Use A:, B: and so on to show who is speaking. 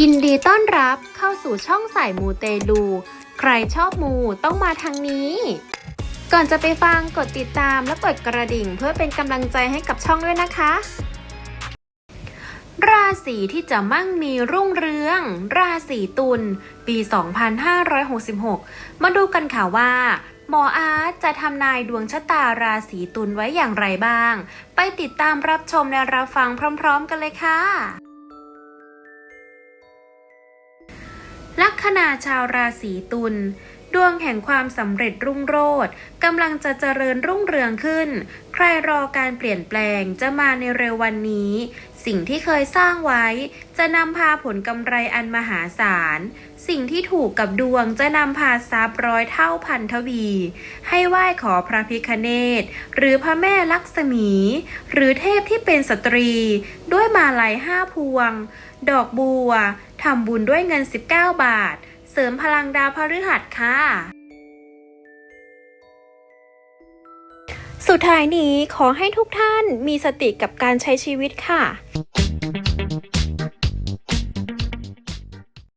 A: ยินดีต้อนรับเข้าสู่ช่องสายมูเตลู ใครชอบมูต้องมาทางนี้ ก่อนจะไปฟังกดติดตามและกดกระดิ่งเพื่อเป็นกำลังใจให้กับช่องด้วยนะคะ ราศีที่จะมั่งมีรุ่งเรือง ราศีตุลปี 2566 มาดูกันค่ะว่า หมออาร์ตจะทำนายดวงชะตาราศีตุลไว้อย่างไรบ้าง ไปติดตามรับชมและรับฟังพร้อม ๆ กันเลยค่ะ ลัคนาชาวราศีตุล ดวงแห่งความสำเร็จรุ่งโรจน์กำลังจะเจริญรุ่งเรืองขึ้น ใครรอการเปลี่ยนแปลงจะมาในเร็ววันนี้ สิ่งที่เคยสร้างไว้ จะนำพาผลกำไรอันมหาศาล สิ่งที่ถูกกับดวงจะนำพาทรัพย์ร้อยเท่าพันทวี ให้ไหว้ขอพระพิคเนตหรือพระแม่ลักษมี หรือเทพที่เป็นสตรี ด้วยมาลัยห้าพวง ดอกบัวทำบุญด้วยเงิน 19 บาท เสริมพลังดาวพฤหัสค่ะ สุดท้ายนี้ขอให้ทุกท่านมีสติกับการใช้ชีวิตค่ะ